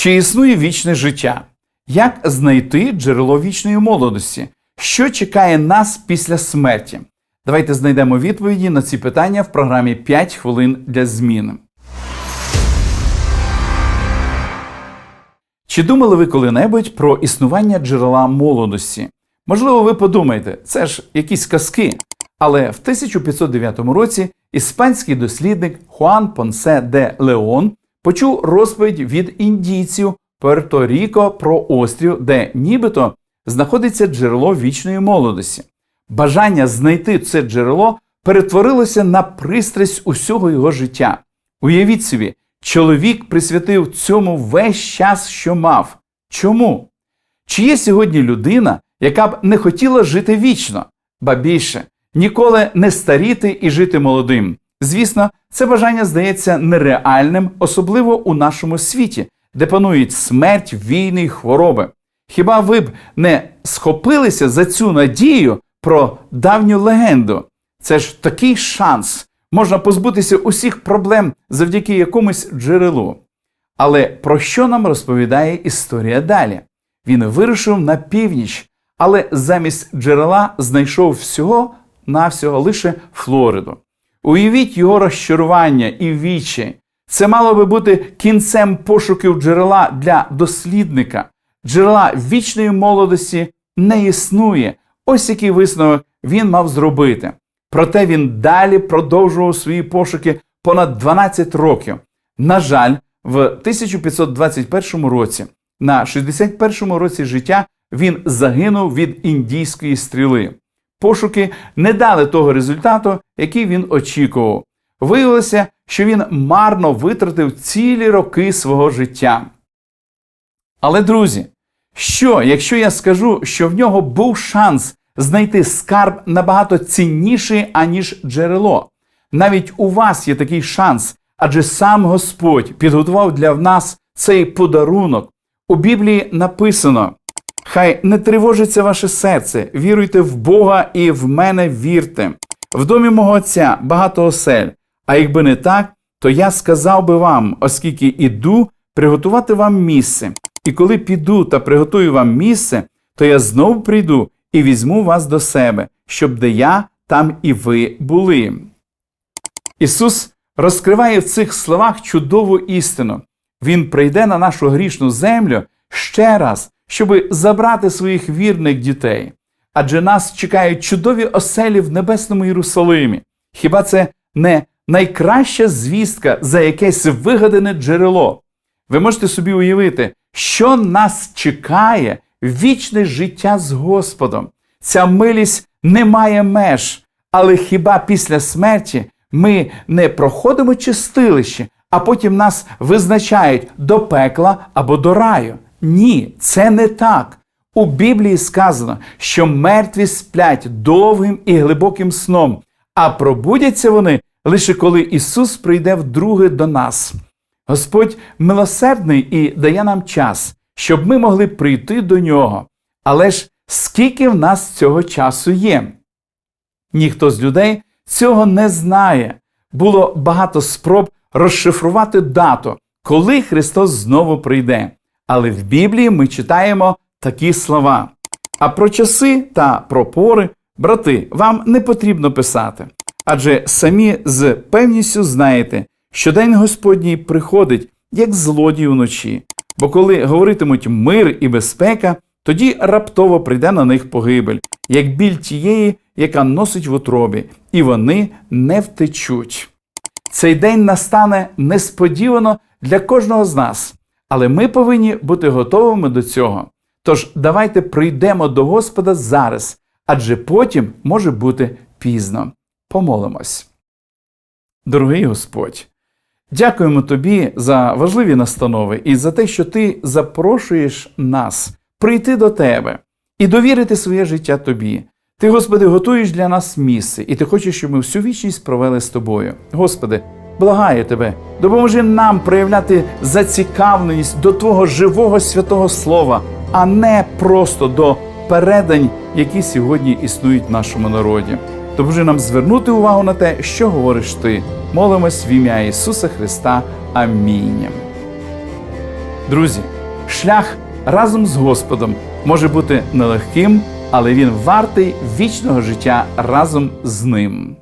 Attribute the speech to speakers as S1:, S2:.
S1: Чи існує вічне життя? Як знайти джерело вічної молодості? Що чекає нас після смерті? Давайте знайдемо відповіді на ці питання в програмі «5 хвилин для зміни. Чи думали ви коли-небудь про існування джерела молодості? Можливо, ви подумаєте, це ж якісь казки. Але в 1509 році іспанський дослідник Хуан Понсе де Леон почув розповідь від індійців Пуерто-Ріко про острів, де нібито знаходиться джерело вічної молодості. Бажання знайти це джерело перетворилося на пристрасть усього його життя. Уявіть собі, чоловік присвятив цьому весь час, що мав. Чому? Чи є сьогодні людина, яка б не хотіла жити вічно, ба більше, ніколи не старіти і жити молодим? Звісно, це бажання здається нереальним, особливо у нашому світі, де панують смерть, війни й хвороби. Хіба ви б не схопилися за цю надію про давню легенду? Це ж такий шанс. Можна позбутися усіх проблем завдяки якомусь джерелу. Але про що нам розповідає історія далі? Він вирушив на північ, але замість джерела знайшов всього навсього лише Флориду. Уявіть його розчарування і вічі. Це мало би бути кінцем пошуків джерела для дослідника. Джерела вічної молодості не існує. Ось який висновок він мав зробити. Проте він далі продовжував свої пошуки понад 12 років. На жаль, в 1521 році, на 61 році життя, він загинув від індійської стріли. Пошуки не дали того результату, який він очікував. Виявилося, що він марно витратив цілі роки свого життя. Але, друзі, що, якщо я скажу, що в нього був шанс знайти скарб набагато цінніший, аніж джерело? Навіть у вас є такий шанс, адже сам Господь підготував для нас цей подарунок. У Біблії написано: Хай не тривожиться ваше серце, віруйте в Бога і в мене вірте. В домі мого Отця багато осель, а якби не так, то я сказав би вам, оскільки іду приготувати вам місце. І коли піду та приготую вам місце, то я знову прийду і візьму вас до себе, щоб де я, там і ви були. Ісус розкриває в цих словах чудову істину. Він прийде на нашу грішну землю ще раз, щоби забрати своїх вірних дітей. Адже нас чекають чудові оселі в небесному Єрусалимі. Хіба це не найкраща звістка за якесь вигадане джерело? Ви можете собі уявити, що нас чекає вічне життя з Господом. Ця милість не має меж, але хіба після смерті ми не проходимо чистилище, а потім нас визначають до пекла або до раю? Ні, це не так. У Біблії сказано, що мертві сплять довгим і глибоким сном, а пробудяться вони лише коли Ісус прийде вдруге до нас. Господь милосердний і дає нам час, щоб ми могли прийти до нього. Але ж скільки в нас цього часу є? Ніхто з людей цього не знає. Було багато спроб розшифрувати дату, коли Христос знову прийде. Але в Біблії ми читаємо такі слова. А про часи та про пори, брати, вам не потрібно писати. Адже самі з певністю знаєте, що день Господній приходить, як злодій вночі. Бо коли говоритимуть мир і безпека, тоді раптово прийде на них погибель, як біль тієї, яка носить в утробі, і вони не втечуть. Цей день настане несподівано для кожного з нас, але ми повинні бути готовими до цього. Тож давайте прийдемо до Господа зараз, адже потім може бути пізно. Помолимось. Дорогий Господь, дякуємо Тобі за важливі настанови і за те, що Ти запрошуєш нас прийти до Тебе і довірити своє життя Тобі. Ти, Господи, готуєш для нас місце, і Ти хочеш, щоб ми всю вічність провели з тобою. Господи, благаю Тебе, допоможи нам проявляти зацікавленість до Твого живого святого Слова, а не просто до передань, які сьогодні існують в нашому народі. Допоможи нам звернути увагу на те, що говориш ти. Молимось в ім'я Ісуса Христа. Амінь. Друзі, шлях разом з Господом може бути нелегким, але він вартий вічного життя разом з ним.